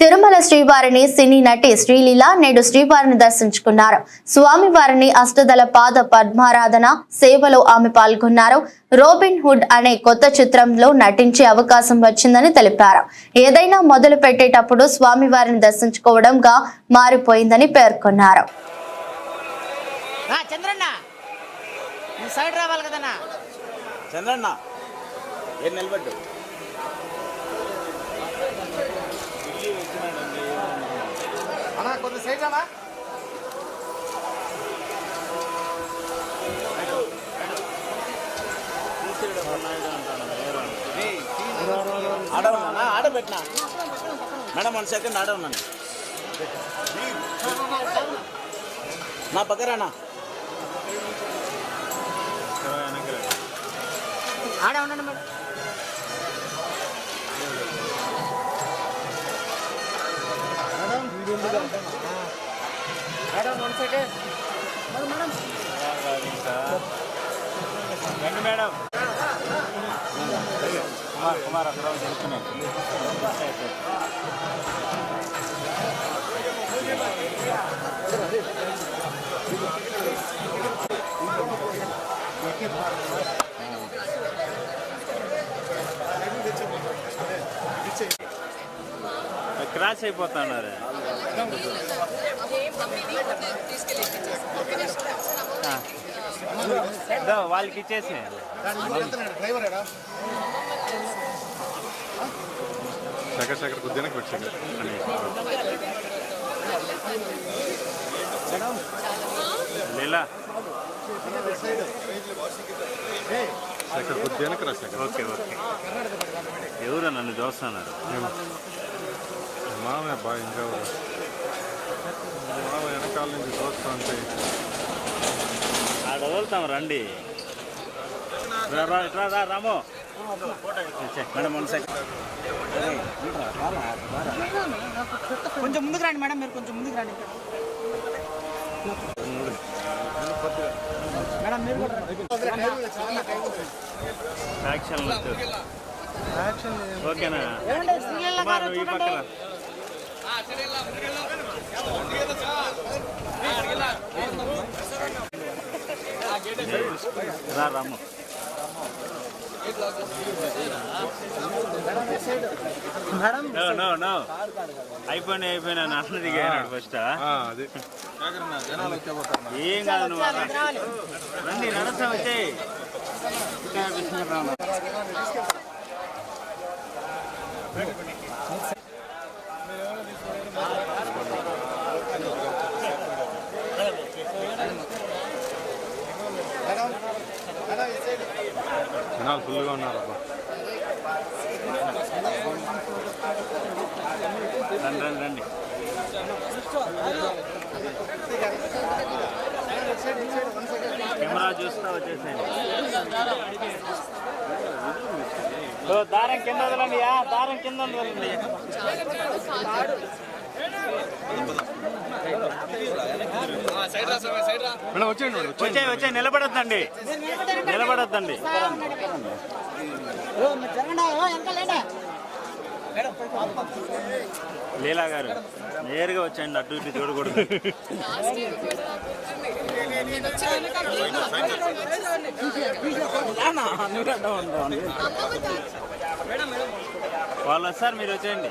తిరుమల శ్రీవారిని సినీ నటి శ్రీలీల నేడు శ్రీవారిని దర్శించుకున్నారు. స్వామివారిని అష్టదళ పాద పద్మారాధన సేవలో ఆమె పాల్గొన్నారు. రోబిన్ హుడ్ అనే కొత్త చిత్రంలో నటించే అవకాశం వచ్చిందని తెలిపారు. ఏదైనా మొదలు పెట్టేటప్పుడు స్వామివారిని దర్శించుకోవడంగా మారిపోయిందని పేర్కొన్నారు. చంద్రన్న నువ్వు సైడ్ రావాలి కదన్నా చంద్రన్న ఏం నిలబడ్డు అన్నా కొంత సైడ్ రామా ఆడ ఉన్నానా ఆడ పెట్టినా మేడం వన్ సెకండ్ ఆడ ఉన్నాను నా పక్కరానా ఆడే ఉండండి madam madam one side madam. రండి మేడం. కుమార్ కుమార్ అక్కడ చెప్తున్నాను క్రాస్ అయిపోతున్నారు. వాళ్ళకి ఇచ్చేసి. శేఖర్ శేఖర్ కొద్దిగా పెట్టు శేఖర్ లీలా. శేఖర్ కొద్దిగా రా శేఖర్. Okay okay. ఎవరు నన్ను చూస్తున్నారు? మామే బా ఇంకా మామ వెనకాల నుంచి చూస్తా ఉంటే ఆడ వదులుతాం రండి రా, రా, రా, రా, రాము మేడం వన్ కొంచెం ముందుకు రండి మేడం మీరు కొంచెం ముందుకు రండి. మేడం మీరు. యాక్షన్ ఓకేనా ఈ పక్కన. రా Ramu madam. No no no అయిపోయినా అయిపోయినా నాన్న దిగాడు ఫస్ట్ ఆ, అది. ఏం కాదు నువ్వు. రండి నడస్తా వచ్చే. జనాలు ఫుల్గా ఉన్నారు అబ్బా రండి రండి రండి. కెమెరా చూస్తా వచ్చేసేయండి. దారం కింద వదలండి దారం కింద వదలండి. వచ్చే వచ్చే నిలబడద్దండి. నిలబడొద్దండి. లీలా గారు నేరుగా వచ్చాయండి అటు ఇటు చూడకూడదు. వాళ్ళు వస్తారు మీరు వచ్చేయండి.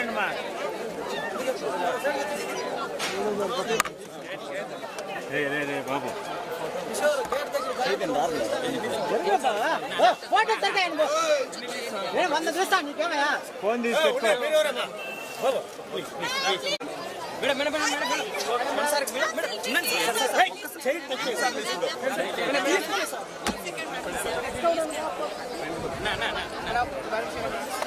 మెయిన్గా మా బాబు ఫోటో తగ్గాయండి నేను వంద చూస్తాను నీకేమయ్యా ఫోన్ తీసుకో madam madam madam madam madam madam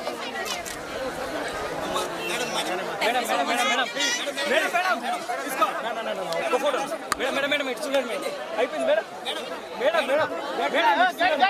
madam madam madam madam. Madam తీసుకో. నా, నా, ఒక్క ఫోటో. మేడం మేడం మేడం ఇటు చూడండి మేడం. అయిపోయింది మేడం మేడం మేడం మేడం